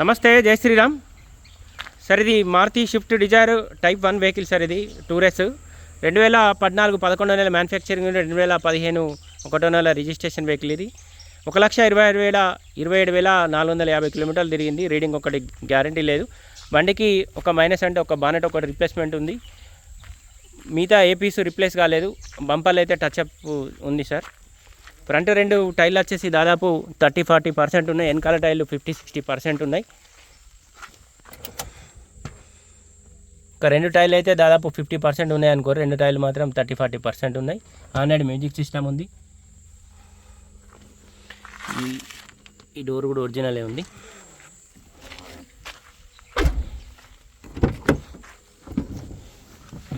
నమస్తే జై శ్రీరామ్. సార్ ఇది Maruti Swift Dzire type one vehicle sir ఇది టూరెస్ రెండు వేల పద్నాలుగు పదకొండో నెల మ్యానుఫ్యాక్చరింగ్ రెండు వేల పదిహేను ఒకటో నెల రిజిస్ట్రేషన్ వెహికల్ ఇది. ఒక లక్ష ఇరవై ఆరు వేల ఇరవై ఏడు వేల నాలుగు వందల యాభై కిలోమీటర్లు తిరిగింది. రీడింగ్ ఒకటి గ్యారంటీ లేదు. బండికి ఒక మైనస్ అంటే ఒక బానెట్ ఒకటి రిప్లేస్మెంట్ ఉంది. మిగతా ఏ పీసు రిప్లేస్ కాలేదు. బంపర్లు అయితే టచ్ అప్ ఉంది సార్ ఫ్రంట్ రెండు టైర్లు వచ్చేసి దాదాపు థర్టీ ఫార్టీ పర్సెంట్ ఉన్నాయి. వెనకాల టైర్లు ఫిఫ్టీ సిక్స్టీ పర్సెంట్ ఉన్నాయి. ఒక రెండు టైర్లు అయితే దాదాపు ఫిఫ్టీ పర్సెంట్ ఉన్నాయి అనుకో రెండు టైర్లు మాత్రం థర్టీ ఫార్టీ పర్సెంట్ ఉన్నాయి. ఆన్లైడ్ మ్యూజిక్ సిస్టమ్ ఉంది. ఈ- ఈ డోర్ కూడా ఒరిజినలే ఉంది.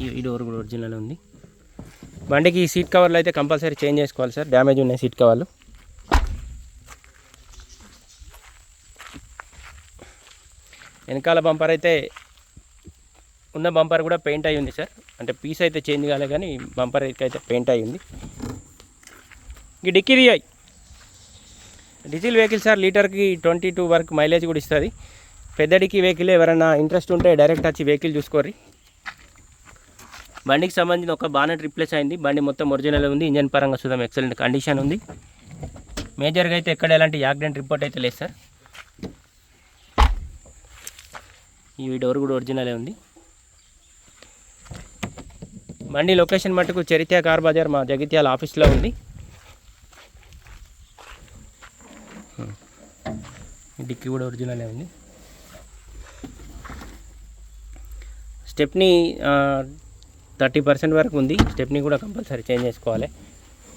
ఈ- ఈ డోర్ కూడా ఒరిజినల్ ఉంది. బండికి ఈ సీట్ కవర్లు అయితే కంపల్సరీ చేంజ్ చేసుకోవాలి సార్. డ్యామేజ్ ఉన్నాయి సీట్ కవర్లు. వెనకాల బంపర్ అయితే ఉన్న బంపర్ కూడా పెయింట్ అయి ఉంది సార్. అంటే పీస్ అయితే చేంజ్ కాలే కానీ బంపర్ అయితే పెయింట్ అయి ఉంది. ఈ డిక్కీ రియాయ్ డీజిల్ వెహికల్ సార్ లీటర్కి ట్వంటీ టూ వరకు మైలేజ్ కూడా ఇస్తుంది. పెద్ద డిక్కీ వెహికల్ ఎవరైనా ఇంట్రెస్ట్ ఉంటే డైరెక్ట్ వచ్చి వెహికల్ చూసుకోర్రీ. బండికి సంబంధించిన ఒక బానెట్ రిప్లేస్ అయింది. బండి మొత్తం ఒరిజినల్ ఉంది. ఇంజన్ పరంగా చూద్దాం. ఎక్సలెంట్ కండిషన్ ఉంది. మేజర్గా అయితే ఎక్కడ ఎలాంటి యాక్సిడెంట్ రిపోర్ట్ అయితే లేదు సార్. ఈ డోర్ కూడా ఒరిజినలే ఉంది. బండి లొకేషన్ మటుకు చరిత్ర కార్ బజార్ మా జగిత్యాల ఆఫీస్లో ఉంది. డిక్కీ కూడా ఒరిజినలే ఉంది. స్టెప్ని థర్టీ పర్సెంట్ వరకు ఉంది. స్టెప్ని కూడా కంపల్సరీ చేంజ్ చేసుకోవాలి.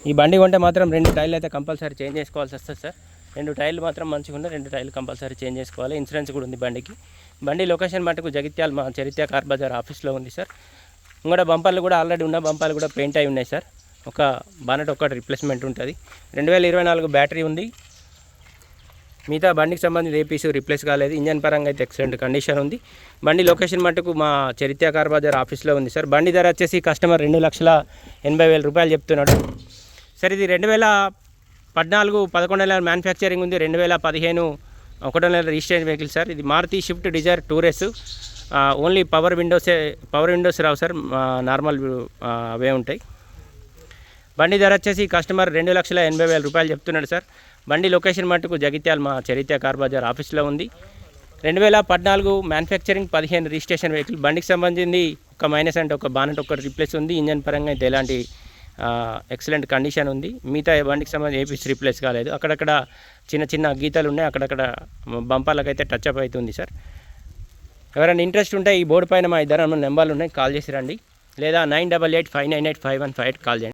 ఈ బండి కొంటే మాత్రం రెండు టైర్లు అయితే కంపల్సరీ చేంజ్ చేసుకోవాల్సి వస్తుంది సార్. రెండు టైర్లు మాత్రం మంచిగా ఉన్నాయి రెండు టైర్లు కంపల్సరీ చేంజ్ చేసుకోవాలి. ఇన్సూరెన్స్ కూడా ఉంది బండికి. బండి లొకేషన్ మటుకు జగిత్యాల మా చరిత్ర కార్ బజార్ ఆఫీస్లో ఉంది సార్. ఇంకోటి బంపర్లు కూడా ఆల్రెడీ ఉన్న బంపర్లు కూడా పెయింట్ అయి ఉన్నాయి సార్. ఒక బానట్ ఒకటి రిప్లేస్మెంట్ ఉంటుంది. రెండు వేల ఇరవై నాలుగు బ్యాటరీ ఉంది. మిగతా బండికి సంబంధించి ఏ పీసు రిప్లేస్ కాలేదు. ఇంజన్ పరంగా అయితే ఎక్సలెంట్ కండిషన్ ఉంది. బండి లొకేషన్ మటుకు మా చరిత్ర కార్ బజార్ ఆఫీస్లో ఉంది సార్. బండి ధర వచ్చేసి కస్టమర్ రెండు లక్షల ఎనభై వేల రూపాయలు చెప్తున్నాడు. సార్ ఇది రెండు వేల పద్నాలుగు పదకొండు నెలల మ్యానుఫ్యాక్చరింగ్ ఉంది. రెండు వేల పదిహేను ఒకటో నెల రిజిస్ట్రేషన్ వెహికల్ సార్. ఇది Maruti Swift Dzire Tour S only power విండోసే power windows రావు సార్. నార్మల్ అవే ఉంటాయి. బండి ధర వచ్చేసి కస్టమర్ రెండు లక్షల ఎనభై వేల రూపాయలు చెప్తున్నాడు సార్. బండి లొకేషన్ మటుకు జగిత్యాల మా చరిత్ర కార్ బజార్ ఆఫీస్లో ఉంది. రెండు వేల పద్నాలుగు మ్యానుఫ్యాక్చరింగ్ పదిహేను రిజిస్ట్రేషన్ వెహికల్ బండికి సంబంధించి ఒక మైనస్ అంటే ఒక బానెట్ ఒక రిప్లేస్ ఉంది. ఇంజన్ పరంగా అయితే ఎలాంటి ఎక్సలెంట్ కండిషన్ ఉంది. మిగతా బండికి సంబంధించి ఏ పీస్ రిప్లేస్ కాలేదు. అక్కడక్కడ చిన్న చిన్న గీతాలు ఉన్నాయి. అక్కడక్కడ బంపాలకైతే టచ్ అప్ అవుతుంది సార్. ఎవరైనా ఇంట్రెస్ట్ ఉంటే ఈ బోర్డు పైన మా ఇద్దరు నెంబర్లు ఉన్నాయి. కాల్ చేసి రండి. లేదా nine double eight five nine eight five one five eight call చేయండి.